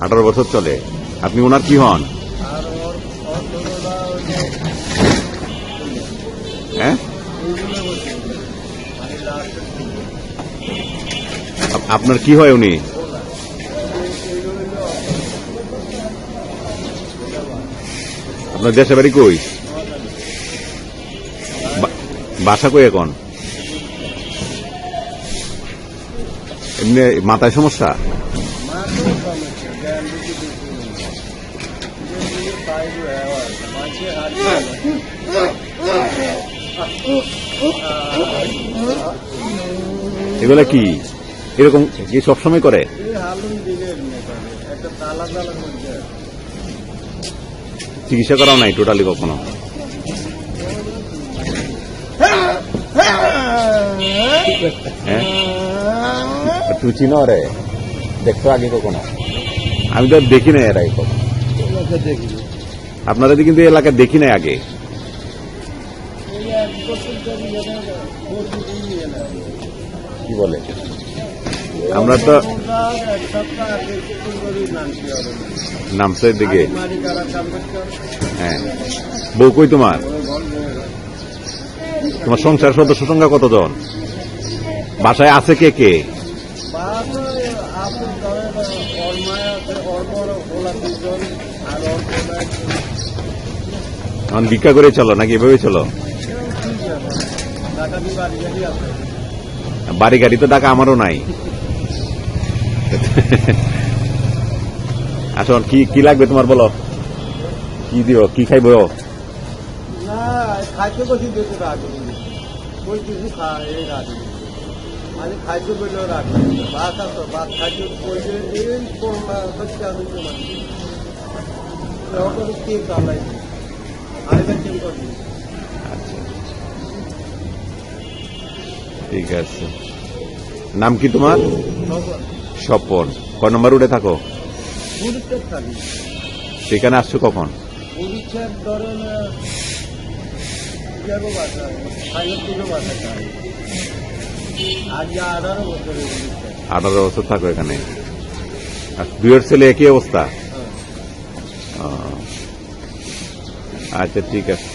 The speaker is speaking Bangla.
আঠারো বছর চলে। আপনি ওনার কি হন? হ্যাঁ? আপনার কি হয় উনি? আপনার দেশে বাড়ি কই? বাসা কই এখন? হওয়ার মাঝে হারিয়ে এগুলা কি? এরকম কি সবসময় করে? চিকিৎসা করাও নাই টোটালি কখনো? হ্যাঁ? তুমি চিনো রে দেখছ আগে কখনো আমি তো দেখি নাই এর আগে। কখনো আপনারা কিন্তু এই এলাকায় দেখি নাই আগে। কি বলে? আমরা তো এক সপ্তাহ আগে শুরু করি নামছি দিকে হ্যাঁ। বউ কই তোমার? তোমার সংসার সদস্য সংখ্যা কতজন? বাসায় আছে কে কে? এখন ভিক্ষা করে চলো নাকি এভাবে চলো? বাড়ি গাড়ি তো টাকা আমারও নাই। আসুন কি কি লাগবে তোমার বলো? কি দিও, কি খাইব? না, খাইতে বসি দেখে রাখি ওই কিছু খা এই খাইতে বললেও রাখি ভাত আছে ভাত খাইতে বসে এই আমি মানে। কে আরেকটা আচ্ছা ঠিক আছে। নাম কি তোমার? স্বপন। কয় নম্বর উঠে থাকো? সেখানে আসছো কখন? ধরেন আঠারো বছর থাকো এখানে। আর দুয়ের ছেলে একই অবস্থা? আচ্ছা ঠিক আছে।